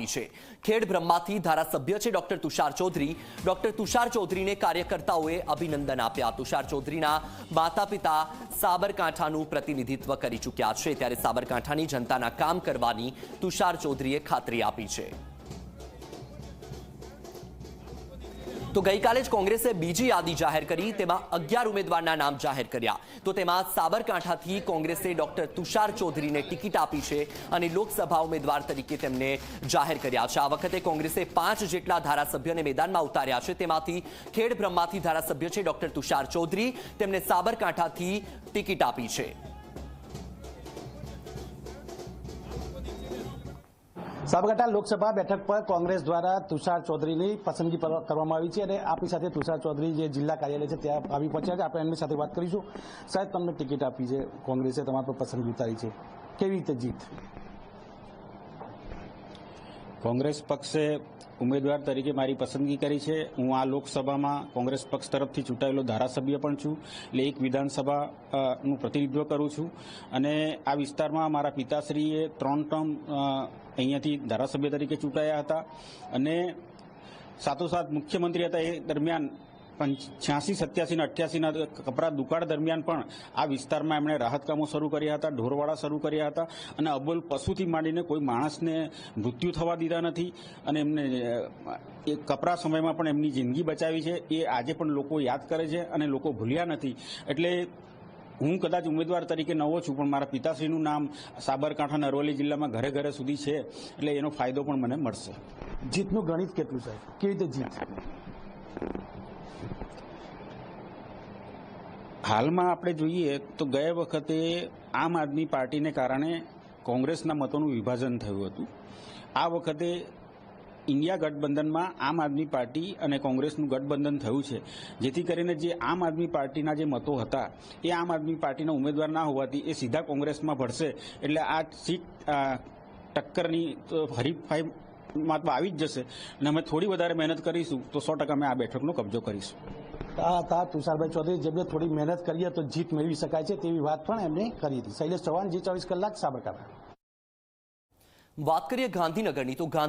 આપી છે. ખેડ બ્રહ્માથી ધારાસભ્ય છે ડોક્ટર તુષાર ચૌધરી. ડોક્ટર તુષાર ચૌધરીને કાર્યકર્તાઓએ અભિનંદન આપ્યા. તુષાર ચૌધરીના માતા પિતા સાબરકાંઠાનું પ્રતિનિધિત્વ કરી ચૂક્યા છે. ત્યારે સાબરકાંઠાની જનતાના કામ કરવાની તુષાર ચૌધરીએ ખાતરી આપી છે. તો ગઈકાલે જ કોંગ્રેસે બીજી યાદી જાહેર કરી, તેમાં અગિયાર ઉમેદવારના નામ જાહેર કર્યા. તો તેમાં સાબરકાંઠાથી કોંગ્રેસે ડોક્ટર તુષાર ચૌધરીને ટિકિટ આપી છે અને લોકસભા ઉમેદવાર તરીકે તેમને જાહેર કર્યા છે. આ વખતે કોંગ્રેસે પાંચ જેટલા ધારાસભ્યોને મેદાનમાં ઉતાર્યા છે. તેમાંથી ખેડ બ્રહ્માથી ધારાસભ્ય છે ડોક્ટર તુષાર ચૌધરી. તેમને સાબરકાંઠાથી ટિકિટ આપી છે. સાબરકાંઠા લોકસભા બેઠક પર કોંગ્રેસ દ્વારા તુષાર ચૌધરીની પસંદગી કરવામાં આવી છે અને આપણી સાથે તુષાર ચૌધરી જે જિલ્લા કાર્યાલય છે ત્યાં આવી પહોંચ્યા છે. આપણે એમની સાથે વાત કરીશું. સાહેબ, તમને ટિકિટ આપી છે કોંગ્રેસે, તમારા પર પસંદગી ઉતારી છે. કેવી રીતે જીત? કોંગ્રેસ પક્ષે ઉમેદવાર તરીકે મારી પસંદગી કરી છે. હું આ લોકસભામાં કોંગ્રેસ પક્ષ તરફથી ચૂંટાયેલો ધારાસભ્ય પણ છું. એટલે એક વિધાનસભા નું પ્રતિનિધિત્વ કરું છું. અને આ વિસ્તારમાં મારા પિતાશ્રીએ ત્રણ ટર્મ અહીંયાથી ધારાસભ્ય તરીકે ચૂંટાયા હતા. અને સાથોસાથ મુખ્યમંત્રી હતા એ દરમિયાન છ્યાસી સત્યાસી અને અઠ્યાસીના કપરા દુકાળ દરમિયાન પણ આ વિસ્તારમાં એમણે રાહતકામો શરૂ કર્યા હતા ઢોરવાડા શરૂ કર્યા હતા અને અબોલ પશુથી માંડીને કોઈ માણસને મૃત્યુ થવા દીધા નથી અને એમને, એ કપરા સમયમાં પણ એમની જિંદગી બચાવી છે. એ આજે પણ લોકો યાદ કરે છે અને લોકો ભૂલ્યા નથી. એટલે હું કદાચ ઉમેદવાર તરીકે નવો છું, પણ મારા પિતાશ્રીનું નામ સાબરકાંઠા અરવલ્લી જિલ્લામાં ઘરે ઘરે સુધી છે, એટલે એનો ફાયદો પણ મને મળશે. જીતનું ગણિત કેટલું સાહેબ? કેવી રીતે જીત? હાલમાં આપણે જોઈએ તો ગયા વખતે આમ આદમી પાર્ટીને કારણે કોંગ્રેસના મતોનું વિભાજન થયું હતું. આ વખતે ઇન્ડિયા ગઠબંધનમાં આમ આદમી પાર્ટી અને કોંગ્રેસનું ગઠબંધન થયું છે. જેથી કરીને જે આમ આદમી પાર્ટીના જે મતો હતા, એ આમ આદમી પાર્ટીના ઉમેદવાર ના હોવાથી એ સીધા કોંગ્રેસમાં ભળશે. એટલે આ સીટ ટક્કરની, તો તો આવી જ જશે અને અમે થોડી વધારે મહેનત કરીશું તો સો ટકા અમે આ બેઠકનો કબજો કરીશું. આ હતા તુષારભાઈ ચૌધરી જેમને થોડી મહેનત કરીએ તો જીત મેળવી શકાય છે તેવી વાત પણ એમણે કરી હતી. શૈલેષ ચૌહાણ જી ચોવીસ કલાક સાબરકાંઠા. વાત કરીએ ગાંધીનગરની તો ગાંધી